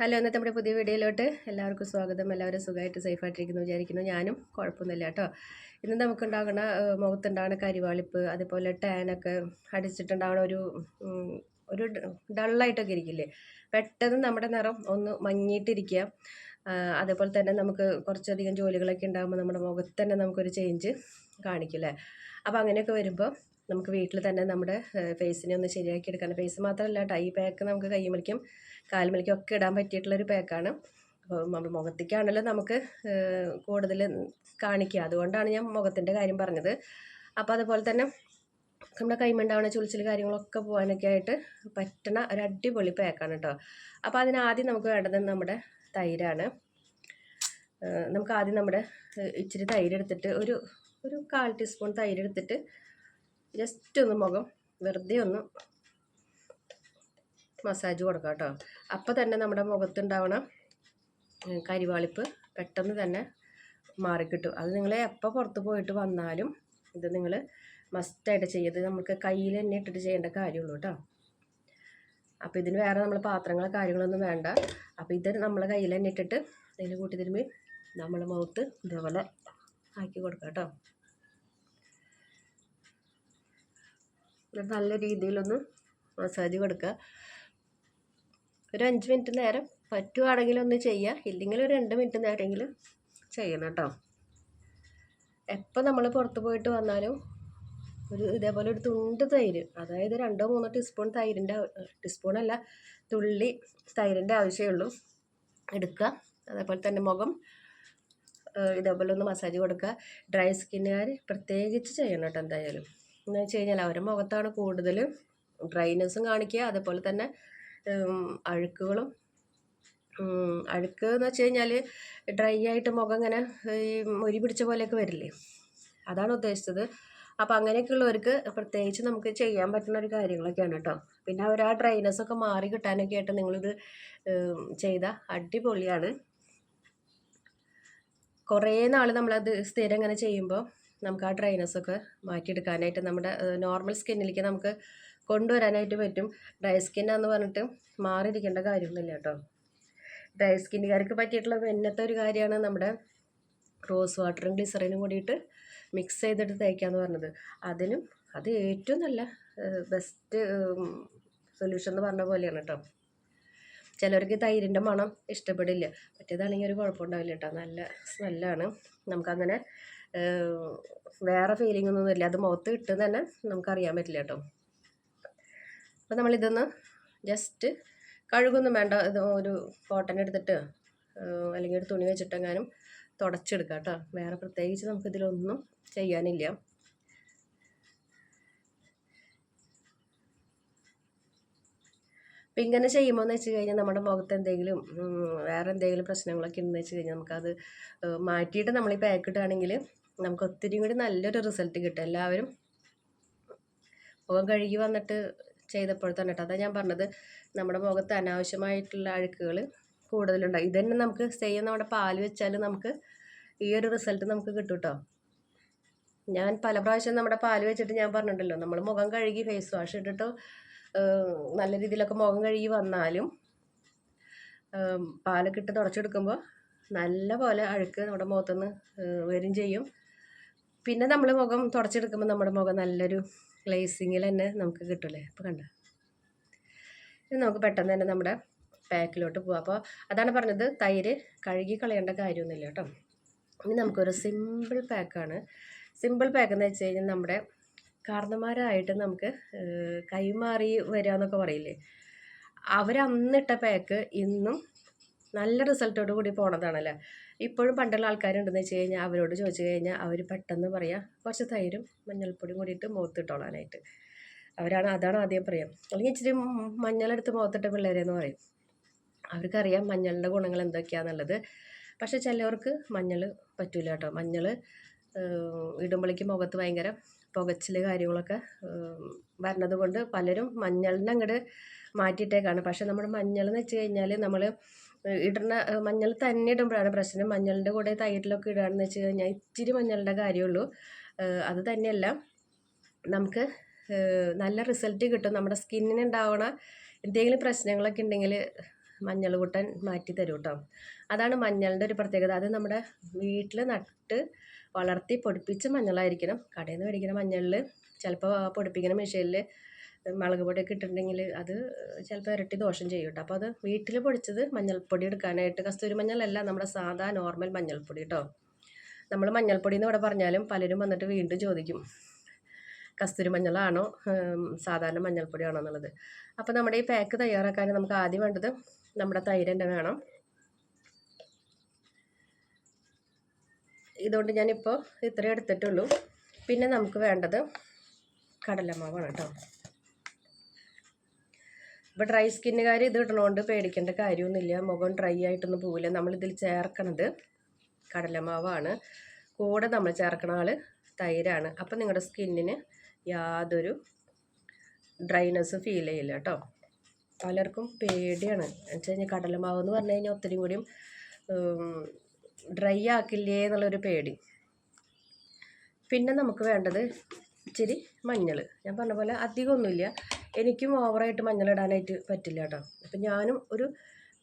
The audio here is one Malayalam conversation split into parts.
ഹലോ ഇന്നത്തെ നമ്മുടെ പുതിയ വീഡിയോയിലോട്ട് എല്ലാവർക്കും സ്വാഗതം. എല്ലാവരും സുഖമായിട്ട് സേഫായിട്ടിരിക്കുന്നു വിചാരിക്കുന്നു. ഞാനും കുഴപ്പമൊന്നുമില്ല കേട്ടോ. ഇന്ന് നമുക്കുണ്ടാകുന്ന മുഖത്തുണ്ടാകുന്ന കരിവാളിപ്പ് അതുപോലെ ടാനൊക്കെ അടിച്ചിട്ടുണ്ടാകുന്ന ഒരു ഒരു ഡള്ളായിട്ടൊക്കെ ഇരിക്കില്ലേ? പെട്ടെന്ന് നമ്മുടെ നിറം ഒന്ന് മങ്ങിയിട്ടിരിക്കുക. അതേപോലെ തന്നെ നമുക്ക് കുറച്ചധികം ജോലികളൊക്കെ ഉണ്ടാകുമ്പോൾ നമ്മുടെ മുഖത്ത് തന്നെ നമുക്കൊരു ചേഞ്ച് കാണിക്കില്ലേ അപ്പോൾ അങ്ങനെയൊക്കെ വരുമ്പോൾ നമുക്ക് വീട്ടിൽ തന്നെ നമ്മുടെ ഫേസിനെ ഒന്ന് ശരിയാക്കി എടുക്കാൻ ഫേസ് മാത്രമല്ല ടൈ പാക്ക് നമുക്ക് കൈമലിക്കും കാൽമലിക്കും ഒക്കെ ഇടാൻ പറ്റിയിട്ടുള്ളൊരു പാക്കാണ് അപ്പോൾ നമ്മൾ മുഖത്തേക്കാണല്ലോ നമുക്ക് കൂടുതൽ കാണിക്കുക. അതുകൊണ്ടാണ് ഞാൻ മുഖത്തിന്റെ കാര്യം പറഞ്ഞത്. അപ്പോൾ അതുപോലെ തന്നെ നമ്മുടെ കൈമുണ്ടാവുന്ന ചുളിച്ചിൽ കാര്യങ്ങളൊക്കെ പോകാനൊക്കെ ആയിട്ട് പറ്റണ ഒരു അടിപൊളി പാക്കാണ് കേട്ടോ അപ്പോൾ അതിനാദ്യം നമുക്ക് വേണ്ടത് നമ്മുടെ തൈരാണ്. നമുക്ക് ആദ്യം നമ്മുടെ ഇച്ചിരി തൈരെടുത്തിട്ട് ഒരു ഒരു കാൽ ടീസ്പൂൺ തൈര് എടുത്തിട്ട് ജസ്റ്റ് ഒന്ന് മുഖം വെറുതെ ഒന്ന് മസാജ് കൊടുക്കാം കേട്ടോ. അപ്പോൾ തന്നെ നമ്മുടെ മുഖത്തുണ്ടാവണ കരിവാളിപ്പ് പെട്ടെന്ന് തന്നെ മാറിക്കിട്ടും. അത് നിങ്ങൾ എപ്പോൾ പുറത്ത് പോയിട്ട് വന്നാലും ഇത് നിങ്ങൾ മസ്റ്റായിട്ട് ചെയ്യത് നമുക്ക് കയ്യിൽ തന്നെ ഇട്ടിട്ട് ചെയ്യേണ്ട കാര്യമുള്ളൂ കേട്ടോ. അപ്പോൾ ഇതിന് വേറെ നമ്മൾ പാത്രങ്ങൾ കാര്യങ്ങളൊന്നും വേണ്ട. അപ്പോൾ ഇത് നമ്മൾ കയ്യിൽ തന്നെ ഇട്ടിട്ട് ഇതിൽ കൂട്ടി തിരുമ്പി നമ്മൾ മുഖത്ത് ഇതേപോലെ ആക്കി കൊടുക്കാം കേട്ടോ. നല്ല രീതിയിലൊന്ന് മസാജ് കൊടുക്കുക. ഒരു അഞ്ച് മിനിറ്റ് നേരം പറ്റുവാണെങ്കിൽ ഒന്ന് ചെയ്യുക ഇല്ലെങ്കിൽ ഒരു രണ്ട് മിനിറ്റ് നേരമെങ്കിലും ചെയ്യണം കേട്ടോ. എപ്പോൾ നമ്മൾ പുറത്ത് പോയിട്ട് വന്നാലും ഒരു ഇതേപോലെ ഒരു തുണ്ട് തൈര് അതായത് രണ്ടോ മൂന്നോ ടീസ്പൂൺ തൈരിന്റെ ടീസ്പൂണല്ല തുള്ളി തൈരിന്റെ ആവശ്യമുള്ളൂ. എടുക്കുക. അതേപോലെ തന്നെ മുഖം ഇതേപോലെ ഒന്ന് മസാജ് കൊടുക്കുക. ഡ്രൈ സ്കിന്നുകാർ പ്രത്യേകിച്ച് ചെയ്യണം കേട്ടോ എന്തായാലും. എന്ന് വെച്ച് കഴിഞ്ഞാൽ അവരുടെ മുഖത്താണ് കൂടുതൽ ഡ്രൈനെസ്സും കാണിക്കുക. അതേപോലെ തന്നെ അഴുക്കുകളും അഴുക്ക് എന്ന് വെച്ച് കഴിഞ്ഞാൽ ഡ്രൈ ആയിട്ട് മുഖം ഇങ്ങനെ ഈ മൊരി പിടിച്ച പോലെയൊക്കെ വരില്ലേ? അതാണ് ഉദ്ദേശിച്ചത്. അപ്പോൾ അങ്ങനെയൊക്കെയുള്ളവർക്ക് പ്രത്യേകിച്ച് നമുക്ക് ചെയ്യാൻ പറ്റുന്ന ഒരു കാര്യങ്ങളൊക്കെയാണ് കേട്ടോ. പിന്നെ അവർ ആ ഡ്രൈനെസ് ഒക്കെ മാറി കിട്ടാനൊക്കെ ആയിട്ട് നിങ്ങളിത് ചെയ്ത അടിപൊളിയാണ്. കുറേ നാൾ നമ്മളത് സ്ഥിരം ഇങ്ങനെ ചെയ്യുമ്പോൾ നമുക്ക് ആ ഡ്രൈനസ്സൊക്കെ മാറ്റിയെടുക്കാനായിട്ട് നമ്മുടെ നോർമൽ സ്കിന്നിലേക്ക് നമുക്ക് കൊണ്ടുവരാനായിട്ട് പറ്റും. ഡ്രൈ സ്കിന്നാന്ന് പറഞ്ഞിട്ട് മാറിയിരിക്കേണ്ട കാര്യമൊന്നുമില്ല കേട്ടോ. ഡ്രൈ സ്കിന്നുകാർക്ക് പറ്റിയിട്ടുള്ള പിന്നത്തെ ഒരു കാര്യമാണ് നമ്മുടെ റോസ് വാട്ടറും ഗ്ലിസറിനും കൂടിയിട്ട് മിക്സ് ചെയ്തിട്ട് തേക്കാന്ന് പറഞ്ഞത്. അതിനും അത് ഏറ്റവും നല്ല ബെസ്റ്റ് സൊല്യൂഷൻ എന്ന് പറഞ്ഞ പോലെയാണ് കേട്ടോ. ചിലവർക്ക് തൈരിന്റെ മണം ഇഷ്ടപ്പെടില്ല. മറ്റേതാണെങ്കിൽ ഒരു കുഴപ്പമുണ്ടാവില്ല കേട്ടോ. നല്ല സ്മെല്ലാണ് നമുക്കങ്ങനെ വേറെ ഫീലിംഗ് ഒന്നും ഇല്ല. അത് മുഖത്ത് കിട്ടുന്ന തന്നെ നമുക്കറിയാൻ പറ്റില്ല കേട്ടോ. അപ്പോൾ നമ്മളിതൊന്ന് ജസ്റ്റ് കഴുകൊന്നും വേണ്ട. ഇത് ഒരു കോട്ടൺ എടുത്തിട്ട് അല്ലെങ്കിൽ ഒരു തുണി വെച്ചിട്ടെങ്ങാനും തുടച്ചെടുക്കാം കേട്ടോ. വേറെ പ്രത്യേകിച്ച് നമുക്കിതിലൊന്നും ചെയ്യാനില്ല. അപ്പം ഇങ്ങനെ ചെയ്യുമ്പോൾ എന്ന് വെച്ച് കഴിഞ്ഞാൽ നമ്മുടെ മുഖത്ത് എന്തെങ്കിലും വേറെ എന്തെങ്കിലും പ്രശ്നങ്ങളൊക്കെ ഉണ്ടെന്ന് വെച്ച് കഴിഞ്ഞാൽ നമുക്കത് മാറ്റിയിട്ട് നമ്മൾ ഈ പാക്ക് ഇടുകയാണെങ്കിൽ നമുക്ക് ഒത്തിരി കൂടി നല്ലൊരു റിസൾട്ട് കിട്ടും. എല്ലാവരും മുഖം കഴുകി വന്നിട്ട് ചെയ്തപ്പോൾ തന്നെ കേട്ടോ. അതാ ഞാൻ പറഞ്ഞത്. നമ്മുടെ മുഖത്ത് അനാവശ്യമായിട്ടുള്ള അഴുക്കുകൾ കൂടുതലുണ്ടാവും. ഇത് തന്നെ നമുക്ക് സെയിം നമ്മുടെ പാൽ വെച്ചാൽ നമുക്ക് ഈ ഒരു റിസൾട്ട് നമുക്ക് കിട്ടും കേട്ടോ. ഞാൻ പല പ്രാവശ്യം നമ്മുടെ പാൽ വെച്ചിട്ട് ഞാൻ പറഞ്ഞിട്ടുണ്ടല്ലോ. നമ്മൾ മുഖം കഴുകി ഫേസ് വാഷ് ഇട്ടിട്ട് നല്ല രീതിയിലൊക്കെ മുഖം കഴുകി വന്നാലും പാലൊക്കെ ഇട്ട് തുടച്ചെടുക്കുമ്പോൾ നല്ല പോലെ അഴുക്ക് നമ്മുടെ മുഖത്തുനിന്ന് വരും ചെയ്യും. പിന്നെ നമ്മൾ മുഖം തുടച്ചെടുക്കുമ്പോൾ നമ്മുടെ മുഖം നല്ലൊരു ഗ്ലേസിങ്ങിൽ തന്നെ നമുക്ക് കിട്ടില്ലേ? അപ്പോൾ കണ്ട? നമുക്ക് പെട്ടെന്ന് തന്നെ നമ്മുടെ പാക്കിലോട്ട് പോകാം അപ്പോൾ അതാണ് പറഞ്ഞത് തൈര് കഴുകി കളയേണ്ട കാര്യമൊന്നുമില്ല കേട്ടോ. ഇനി നമുക്കൊരു സിമ്പിൾ പാക്കാണ് സിമ്പിൾ പാക്ക് എന്ന് വെച്ച് കഴിഞ്ഞാൽ നമ്മുടെ കാരണന്മാരായിട്ട് നമുക്ക് കൈമാറി വരിക എന്നൊക്കെ പറയില്ലേ അവരന്നിട്ട പാക്ക് ഇന്നും നല്ല റിസൾട്ടോട് കൂടി പോണതാണല്ലേ? ഇപ്പോഴും പണ്ടുള്ള ആൾക്കാരുണ്ടെന്ന് വെച്ച് കഴിഞ്ഞാൽ അവരോട് ചോദിച്ചു കഴിഞ്ഞാൽ അവർ പെട്ടെന്ന് പറയാം കുറച്ച് തൈരും മഞ്ഞൾപ്പൊടിയും കൂടിയിട്ട് മുഖത്തിട്ടോളാനായിട്ട് അവരാണ് അതാണ് ആദ്യം പറയാം. അല്ലെങ്കിൽ ഇച്ചിരി മഞ്ഞളെടുത്ത് മുഖത്തിട്ട പിള്ളേരെന്ന് പറയും. അവർക്കറിയാം മഞ്ഞളിന്റെ ഗുണങ്ങൾ എന്തൊക്കെയാണെന്നുള്ളത് പക്ഷെ ചിലവർക്ക് മഞ്ഞൾ പറ്റൂല കേട്ടോ. മഞ്ഞൾ ഇടുമ്പോഴേക്ക് മുഖത്ത് ഭയങ്കര പുകച്ചിൽ കാര്യങ്ങളൊക്കെ വരണത് കൊണ്ട് പലരും മഞ്ഞളിനെ അങ്ങോട്ട് മാറ്റിയിട്ടേക്കാണ്. പക്ഷെ നമ്മുടെ മഞ്ഞൾ എന്ന് വെച്ച് കഴിഞ്ഞാൽ നമ്മൾ ഇടുന്ന മഞ്ഞൾ തന്നെ ഇടുമ്പോഴാണ് പ്രശ്നം. മഞ്ഞളിന്റെ കൂടെ തൈരിലൊക്കെ ഇടുകയാണെന്ന് വെച്ച് കഴിഞ്ഞാൽ ഇച്ചിരി മഞ്ഞളുടെ കാര്യമുള്ളൂ. അത് തന്നെയല്ല. നമുക്ക് നല്ല റിസൾട്ട് കിട്ടും. നമ്മുടെ സ്കിന്നിന് ഉണ്ടാവണ എന്തെങ്കിലും പ്രശ്നങ്ങളൊക്കെ ഉണ്ടെങ്കിൽ മഞ്ഞൾ കൂട്ടൻ മാറ്റി തരും കേട്ടോ. അതാണ് മഞ്ഞളിന്റെ ഒരു പ്രത്യേകത. അത് നമ്മുടെ വീട്ടിൽ നട്ട് വളർത്തി പൊടിപ്പിച്ച മഞ്ഞളായിരിക്കണം. കടയിൽ നിന്ന് മേടിക്കുന്ന മഞ്ഞളിൽ ചിലപ്പോൾ പൊടിപ്പിക്കുന്ന മെഷീനിൽ മുളക് പൊടിയൊക്കെ ഇട്ടിട്ടുണ്ടെങ്കിൽ അത് ചിലപ്പോൾ ഇരട്ടി ദോഷം ചെയ്യും കേട്ടോ. അപ്പോൾ അത് വീട്ടിൽ പൊടിച്ചത് മഞ്ഞൾപ്പൊടി എടുക്കാനായിട്ട്. കസ്തൂരി മഞ്ഞളല്ല നമ്മുടെ സാധാ നോർമൽ മഞ്ഞൾപ്പൊടി കേട്ടോ. നമ്മൾ മഞ്ഞൾപ്പൊടി എന്ന് ഇവിടെ പറഞ്ഞാലും പലരും വന്നിട്ട് വീണ്ടും ചോദിക്കും കസ്തൂരി മഞ്ഞളാണോ? സാധാരണ മഞ്ഞൾപ്പൊടിയാണോ എന്നുള്ളത്? അപ്പോൾ നമ്മുടെ ഈ പാക്ക് തയ്യാറാക്കാൻ നമുക്ക് ആദ്യം വേണ്ടത് നമ്മുടെ തൈര് തന്നെ വേണം. ഇതുകൊണ്ട് ഞാനിപ്പോൾ ഇത്രയും എടുത്തിട്ടുള്ളൂ. പിന്നെ നമുക്ക് വേണ്ടത് കടലമാവാണ് കേട്ടോ. ഇപ്പോൾ ഡ്രൈ സ്കിന്നുകാർ ഇത് ഇടണോണ്ട് പേടിക്കേണ്ട കാര്യമൊന്നുമില്ല. മുഖം ഡ്രൈ ആയിട്ടൊന്നും പോവില്ല. നമ്മളിതിൽ ചേർക്കണത് കടലമാവാണ്. കൂടെ നമ്മൾ ചേർക്കണ ആൾ തൈരാണ്. അപ്പം നിങ്ങളുടെ സ്കിന്നിന് യാതൊരു ഡ്രൈനെസ് ഫീൽ ചെയ്യില്ല കേട്ടോ. പലർക്കും പേടിയാണ്. എന്ന് വെച്ച് കഴിഞ്ഞാൽ കടലമാവ് എന്ന് പറഞ്ഞു കഴിഞ്ഞാൽ ഒത്തിരി കൂടിയും ഡ്രൈ ആക്കില്ലേ എന്നുള്ളൊരു പേടി. പിന്നെ നമുക്ക് വേണ്ടത് ഇച്ചിരി മഞ്ഞൾ ഞാൻ പറഞ്ഞ പോലെ അധികമൊന്നുമില്ല. എനിക്കും ഓവറായിട്ട് മഞ്ഞൾ ഇടാനായിട്ട് പറ്റില്ല കേട്ടോ. അപ്പം ഞാനും ഒരു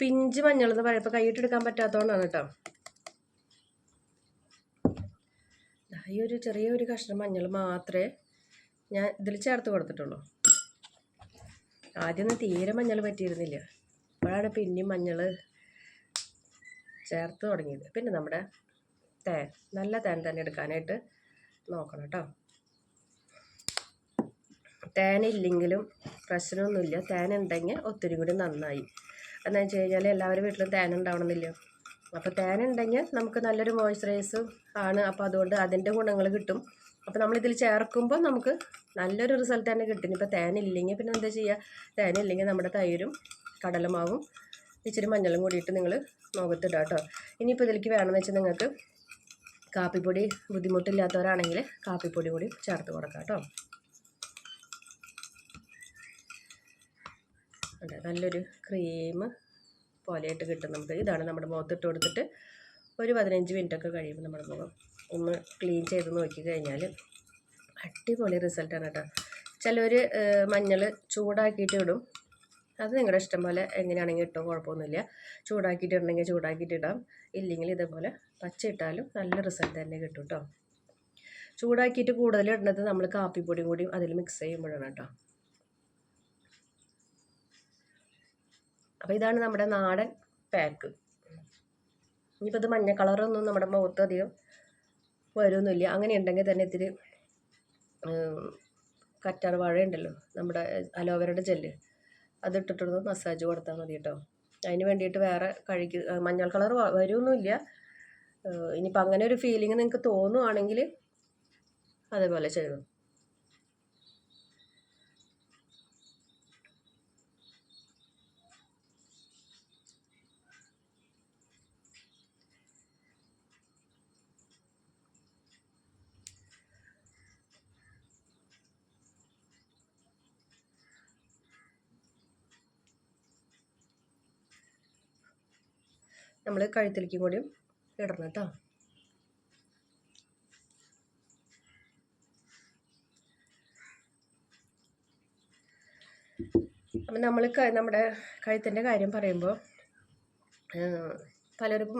പിഞ്ച് മഞ്ഞൾ എന്ന് പറയുമ്പോൾ കൈയിട്ടെടുക്കാൻ പറ്റാത്തതുകൊണ്ടാണ് കേട്ടോ. ഈ ഒരു ചെറിയ ഒരു കഷ്ണം മഞ്ഞൾ മാത്രമേ ഞാൻ ഇതിൽ ചേർത്ത് കൊടുത്തിട്ടുള്ളൂ. ആദ്യമൊന്നും തീരെ മഞ്ഞൾ പറ്റിയിരുന്നില്ല. ഇപ്പോഴാണ് പിന്നെയും മഞ്ഞൾ ചേർത്ത് തുടങ്ങിയത്. പിന്നെ നമ്മുടെ തേൻ നല്ല തേൻ തന്നെ എടുക്കാനായിട്ട് നോക്കണം കേട്ടോ. തേൻ ഇല്ലെങ്കിലും പ്രശ്നമൊന്നുമില്ല. തേൻ ഉണ്ടെങ്കിൽ ഒത്തിരി കൂടി നന്നായി. എന്ന് വെച്ച് കഴിഞ്ഞാൽ എല്ലാവരും വീട്ടിലും തേൻ ഉണ്ടാവണമെന്നില്ല അപ്പോൾ തേൻ ഉണ്ടെങ്കിൽ നമുക്ക് നല്ലൊരു മോയ്സ്ചറൈസും ആണ്. അപ്പോൾ അതുകൊണ്ട് അതിന്റെ ഗുണങ്ങൾ കിട്ടും. അപ്പോൾ നമ്മളിതിൽ ചേർക്കുമ്പോൾ നമുക്ക് നല്ലൊരു റിസൾട്ട് തന്നെ കിട്ടും. ഇപ്പോൾ തേൻ ഇല്ലെങ്കിൽ പിന്നെ എന്താ ചെയ്യുക? തേൻ ഇല്ലെങ്കിൽ നമ്മുടെ തൈരും കടലമാവും ഇച്ചിരി മഞ്ഞളും കൂടിയിട്ട് നിങ്ങൾ മുഖത്തിടുക കേട്ടോ. ഇനിയിപ്പോൾ ഇതിലേക്ക് വേണമെന്ന് വെച്ചാൽ നിങ്ങൾക്ക് കാപ്പിപ്പൊടി ബുദ്ധിമുട്ടില്ലാത്തവരാണെങ്കിൽ കാപ്പിപ്പൊടി കൂടി ചേർത്ത് കൊടുക്കാം കേട്ടോ. അതെ നല്ലൊരു ക്രീം പോലെയായിട്ട് കിട്ടും നമുക്ക്. ഇതാണ് നമ്മുടെ മുഖത്തിട്ട് കൊടുത്തിട്ട് ഒരു പതിനഞ്ച് മിനിറ്റൊക്കെ കഴിയുമ്പോൾ നമ്മുടെ മുഖം ഒന്ന് ക്ലീൻ ചെയ്ത് നോക്കി കഴിഞ്ഞാൽ അടിപൊളി റിസൾട്ടാണ് കേട്ടോ. ചിലർ മഞ്ഞൾ ചൂടാക്കിയിട്ട് ഇടും. അത് നിങ്ങളുടെ ഇഷ്ടം പോലെ എങ്ങനെയാണെങ്കിൽ ഇട്ടോ കുഴപ്പമൊന്നുമില്ല. ചൂടാക്കിയിട്ട് ഇടണമെങ്കിൽ ചൂടാക്കിയിട്ട് ഇടാം. ഇല്ലെങ്കിൽ ഇതേപോലെ പച്ച ഇട്ടാലും നല്ല റിസൾട്ട് തന്നെ കിട്ടും കേട്ടോ. ചൂടാക്കിയിട്ട് കൂടുതൽ ഇടുന്നത് നമ്മൾ കാപ്പിപ്പൊടിയും കൂടി അതിൽ മിക്സ് ചെയ്യുമ്പോഴാണ് കേട്ടോ. അപ്പോൾ ഇതാണ് നമ്മുടെ നാടൻ പാക്ക് ഇനിയിപ്പോൾ ഇത് മഞ്ഞ കളറൊന്നും നമ്മുടെ മുഖത്ത് അധികം വരുമൊന്നുമില്ല അങ്ങനെ ഉണ്ടെങ്കിൽ തന്നെ ഇത്തിരി കറ്റാർ വാഴ ഉണ്ടല്ലോ നമ്മുടെ അലോവേരയുടെ ജെല്ല് അതിട്ടിട്ടൊന്ന് മസാജ് കൊടുത്താൽ മതി കേട്ടോ അതിന് വേണ്ടിയിട്ട് വേറെ കഴുകി മഞ്ഞൾ കളർ വരുമൊന്നുമില്ല ഇനിയിപ്പോൾ അങ്ങനെ ഒരു ഫീലിംഗ് നിങ്ങൾക്ക് തോന്നുവാണെങ്കിൽ അതേപോലെ ചെയ്തു. നമ്മൾ കഴുത്തിലേക്കും കൂടി ഇടണം കേട്ടോ അപ്പം നമ്മൾ നമ്മുടെ കഴുത്തിന്റെ കാര്യം പറയുമ്പോൾ പലരും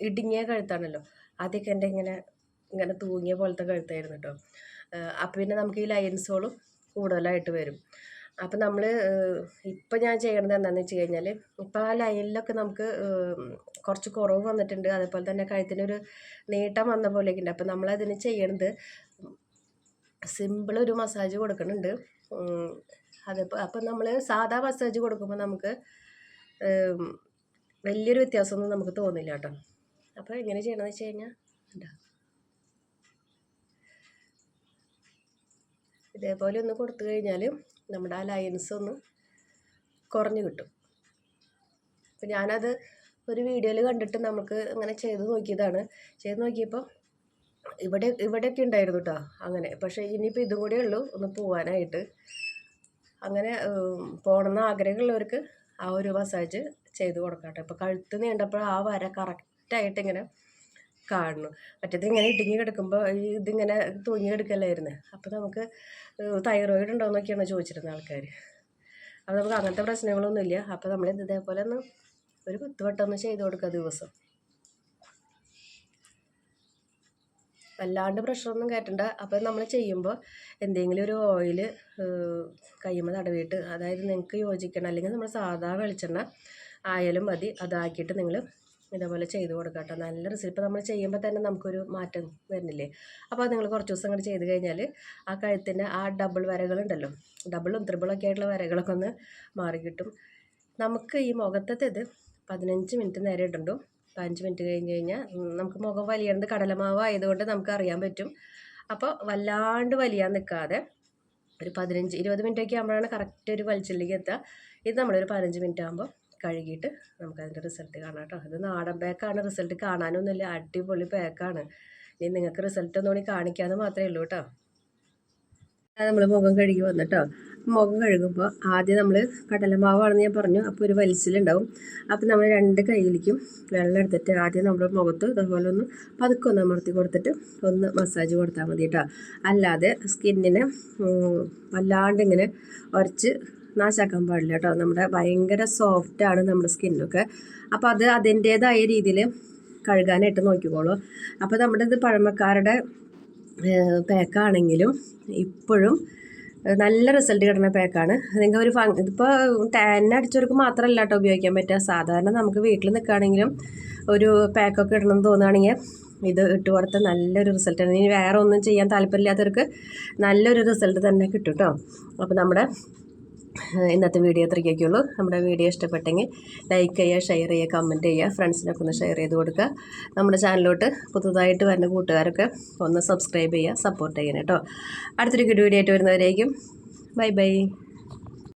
ഇടുങ്ങിയ കഴുത്താണല്ലോ. ആദ്യമൊക്കെ എന്റെ ഇങ്ങനെ ഇങ്ങനെ തൂങ്ങിയ പോലത്തെ കഴുത്തായിരുന്നു കേട്ടോ അപ്പം പിന്നെ നമുക്ക് ഈ ലൈൻസുകളും കൂടുതലായിട്ട് വരും. അപ്പം നമ്മൾ ഇപ്പം ഞാൻ ചെയ്യണത് എന്താണെന്ന് വെച്ച് കഴിഞ്ഞാൽ ഇപ്പം ആ ലൈനിലൊക്കെ നമുക്ക് കുറച്ച് കുറവ് വന്നിട്ടുണ്ട്. അതേപോലെ തന്നെ കഴുത്തിനൊരു നീട്ടം വന്ന പോലെയൊക്കെ ഉണ്ട് അപ്പം നമ്മളതിന് ചെയ്യണത് സിമ്പിൾ ഒരു മസാജ് കൊടുക്കുന്നുണ്ട് അതിപ്പോൾ അപ്പം നമ്മൾ സാധാ മസാജ് കൊടുക്കുമ്പോൾ നമുക്ക് വലിയൊരു വ്യത്യാസമൊന്നും നമുക്ക് തോന്നില്ല കേട്ടോ. അപ്പോൾ എങ്ങനെ ചെയ്യണമെന്ന് വെച്ച് കഴിഞ്ഞാൽ ഇതേപോലെ ഒന്ന് കൊടുത്തു കഴിഞ്ഞാൽ നമ്മുടെ ആ ലൈൻസ് ഒന്ന് കുറഞ്ഞു കിട്ടും. അപ്പം ഞാനത് ഒരു വീഡിയോയിൽ കണ്ടിട്ട് നമുക്ക് അങ്ങനെ ചെയ്ത് നോക്കിയതാണ്. ചെയ്ത് നോക്കിയപ്പോൾ ഇവിടെ ഇവിടെയൊക്കെ ഉണ്ടായിരുന്നു കേട്ടോ അങ്ങനെ. പക്ഷേ ഇനിയിപ്പോൾ ഇതും കൂടെ ഉള്ളൂ ഒന്ന് പോവാനായിട്ട്. അങ്ങനെ പോകണമെന്ന് ആഗ്രഹമുള്ളവർക്ക് ആ ഒരു മസാജ് ചെയ്ത് കൊടുക്കാം കേട്ടോ ഇപ്പോൾ കഴുത്ത് നീണ്ടപ്പോൾ ആ വര കറക്റ്റായിട്ട് ഇങ്ങനെ കാണുന്നു മറ്റേത് ഇങ്ങനെ ഇടുങ്ങി കിടക്കുമ്പോൾ ഇതിങ്ങനെ തൂങ്ങി കിടക്കല്ലായിരുന്നു? അപ്പോൾ നമുക്ക് തൈറോയിഡ് ഉണ്ടോ എന്നൊക്കെയാണ് ചോദിച്ചിരുന്നത് ആൾക്കാർ അപ്പോൾ നമുക്ക് അങ്ങനത്തെ പ്രശ്നങ്ങളൊന്നുമില്ല. അപ്പോൾ നമ്മൾ ഇതേപോലെ ഒന്ന് ഒരു പത്ത് വട്ടം ഒന്ന് ചെയ്ത് കൊടുക്കുക ദിവസം. വല്ലാണ്ട് പ്രഷറൊന്നും കയറ്റണ്ട അപ്പോൾ നമ്മൾ ചെയ്യുമ്പോൾ എന്തെങ്കിലും ഒരു ഓയിൽ കയ്യുമ്പോൾ തടവിയിട്ട് അതായത് നിങ്ങൾക്ക് യോജിക്കണം. അല്ലെങ്കിൽ നമ്മൾ സാധാ വെളിച്ചെണ്ണ ആയാലും മതി. അതാക്കിയിട്ട് നിങ്ങൾ ഇതേപോലെ ചെയ്ത് കൊടുക്കുക കേട്ടോ. നല്ല ഇപ്പോൾ നമ്മൾ ചെയ്യുമ്പോൾ തന്നെ നമുക്കൊരു മാറ്റം വരുന്നില്ലേ? അപ്പോൾ നിങ്ങൾ കുറച്ച് ദിവസം കൂടി ചെയ്ത് കഴിഞ്ഞാൽ ആ കഴുത്തിന്റെ ആ ഡബിൾ വരകളുണ്ടല്ലോ ഡബിളും ത്രിബിളൊക്കെ ആയിട്ടുള്ള വരകളൊക്കെ ഒന്ന് മാറി കിട്ടും. നമുക്ക് ഈ മുഖത്തത്തേത് പതിനഞ്ച് മിനിറ്റ് നേരെ ഇടണ്ടു. പതിനഞ്ച് മിനിറ്റ് കഴിഞ്ഞ് കഴിഞ്ഞാൽ നമുക്ക് മുഖം വലിയണ്ട്. കടലമാവ് ആയതുകൊണ്ട് നമുക്ക് അറിയാൻ പറ്റും. അപ്പോൾ വല്ലാണ്ട് വലിയാൻ നിൽക്കാതെ ഒരു പതിനഞ്ച് ഇരുപത് മിനിറ്റൊക്കെ ആകുമ്പോഴാണ് കറക്റ്റ് ഒരു വലിച്ചിലേക്ക് എത്തുക. ഇത് നമ്മളൊരു പതിനഞ്ച് മിനിറ്റ് ആകുമ്പോൾ കഴുകിയിട്ട് നമുക്ക് നമുക്കതിന്റെ റിസൾട്ട് കാണാം കേട്ടോ. ഇത് നാടൻ പാക്കാണ് റിസൾട്ട് കാണാനൊന്നുമില്ല. അടിപൊളി പാക്കാണ് ഇനി നിങ്ങൾക്ക് റിസൾട്ട് ഒന്നുകൂടി കാണിക്കാമെന്ന് മാത്രമേ ഉള്ളൂ കേട്ടോ. നമ്മൾ മുഖം കഴുകി വന്നിട്ടോ. മുഖം കഴുകുമ്പോൾ ആദ്യം നമ്മൾ കടലമാവാണെന്ന് ഞാൻ പറഞ്ഞു. അപ്പോൾ ഒരു വലിച്ചിലുണ്ടാവും. അപ്പോൾ നമ്മൾ രണ്ട് കയ്യിലേക്കും വെള്ളം എടുത്തിട്ട് ആദ്യം നമ്മൾ മുഖത്ത് ഇതുപോലെ ഒന്ന് പതുക്കെ ഒന്ന് അമർത്തി കൊടുത്തിട്ട് ഒന്ന് മസാജ് കൊടുത്താൽ മതി കേട്ടോ. അല്ലാതെ സ്കിന്നിനെ വല്ലാണ്ട് ഇങ്ങനെ ഉരച്ച് നാശാക്കാൻ പാടില്ല കേട്ടോ നമ്മുടെ ഭയങ്കര ആണ് നമ്മുടെ സ്കിന്നൊക്കെ അപ്പോൾ അത് അതിന്റേതായ രീതിയിൽ കഴുകാനായിട്ട് നോക്കിക്കോളൂ. അപ്പോൾ നമ്മുടെ ഇത് പഴമക്കാരുടെ പാക്കാണെങ്കിലും ഇപ്പോഴും നല്ല റിസൾട്ട് കിട്ടുന്ന പാക്കാണ്. നിങ്ങൾക്ക് ഒരു ഫങ് ഇതിപ്പോൾ ടാൻ അടിച്ചവർക്ക് മാത്രമല്ല കേട്ടോ ഉപയോഗിക്കാൻ പറ്റുക. സാധാരണ നമുക്ക് വീട്ടിൽ നിൽക്കുകയാണെങ്കിലും ഒരു പാക്കൊക്കെ ഇടണമെന്ന് തോന്നുകയാണെങ്കിൽ ഇത് ഇട്ട് കൊടുത്ത നല്ലൊരു റിസൾട്ട് ഇനി വേറെ ഒന്നും ചെയ്യാൻ താല്പര്യമില്ലാത്തവർക്ക് നല്ലൊരു റിസൾട്ട് തന്നെ കിട്ടും കേട്ടോ അപ്പോൾ നമ്മുടെ ഇന്നത്തെ വീഡിയോ അത്രയ്ക്കൊക്കെയുള്ളൂ നമ്മുടെ വീഡിയോ ഇഷ്ടപ്പെട്ടെങ്കിൽ ലൈക്ക് ചെയ്യുക ഷെയർ ചെയ്യുക കമന്റ് ചെയ്യുക ഫ്രണ്ട്സിനൊക്കെ ഒന്ന് ഷെയർ ചെയ്ത് കൊടുക്കുക. നമ്മുടെ ചാനലിലോട്ട് പുതുതായിട്ട് വരുന്ന കൂട്ടുകാരൊക്കെ ഒന്ന് സബ്സ്ക്രൈബ് ചെയ്യുക സപ്പോർട്ട് ചെയ്യണം കേട്ടോ. അടുത്തൊരു വീഡിയോ ആയിട്ട് വരുന്നവരേക്കും. Bye bye